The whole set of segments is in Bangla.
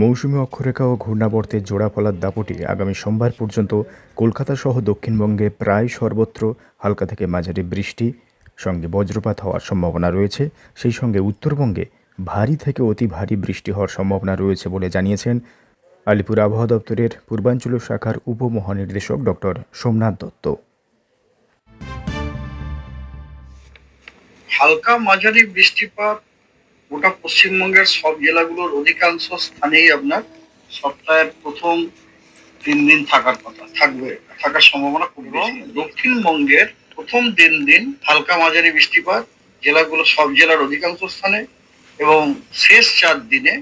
মৌসুমী অক্ষরেখা ও ঘূর্ণাবর্তের জোড়াফলার দাপটে আগামী সোমবার পর্যন্ত কলকাতা সহ দক্ষিণবঙ্গে প্রায় সর্বত্র হালকা থেকে মাঝারি বৃষ্টি, সঙ্গে বজ্রপাত হওয়ার সম্ভাবনা রয়েছে। সেই সঙ্গে উত্তরবঙ্গে ভারী থেকে অতি ভারী বৃষ্টি হওয়ার সম্ভাবনা রয়েছে বলে জানিয়েছেন আলিপুর আবহাওয়া দপ্তরের পূর্বাঞ্চল শাখার উপমহানির্দেশক ডক্টর সোমনাথ দত্ত। হালকা মাঝারি বৃষ্টিপাত গোটা পশ্চিমবঙ্গের সব জেলাগুলোর অধিকাংশ স্থানেই আপনার সপ্তাহের প্রথম তিন দিন থাকার কথা থাকবে থাকার সম্ভাবনা খুব। দক্ষিণবঙ্গের প্রথম তিন দিন হালকা মাঝারি বৃষ্টিপাত জেলাগুলো সব জেলার অধিকাংশ স্থানে এবং শেষ চার দিনে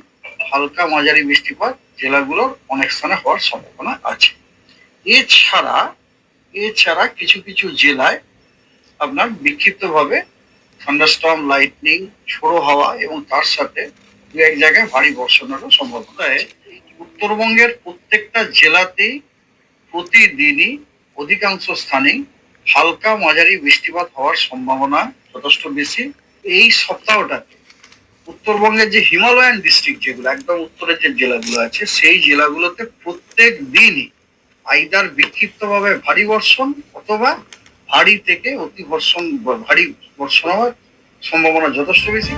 হালকা মাঝারি বৃষ্টিপাত জেলাগুলোর অনেক স্থানে হওয়ার সম্ভাবনা আছে এছাড়া এছাড়া কিছু কিছু জেলায় আপনার বিক্ষিপ্তভাবে থান্ডারস্টর্ম লাইটনিং ঝোড়ো হাওয়া এবং তার সাথে দু এক জায়গায় ভারী বর্ষণেরও সম্ভাবনা। উত্তরবঙ্গের প্রত্যেকটা জেলাতেই প্রতিদিনই অধিকাংশ স্থানেই হালকা মাঝারি বৃষ্টিপাত হওয়ার সম্ভাবনা যথেষ্ট বেশি এই সপ্তাহটাতে উত্তরবঙ্গের যে হিমালয়ান ডিস্ট্রিক্ট যেগুলো, একদম উত্তরের যে জেলাগুলো আছে, সেই জেলাগুলোতে প্রত্যেক দিনই আইদার বিক্ষিপ্তভাবে ভারী বর্ষণ অথবা ভারী থেকে অতি বর্ষণ ভারী বর্ষণ হওয়ার সম্ভাবনা যথেষ্ট বেশি।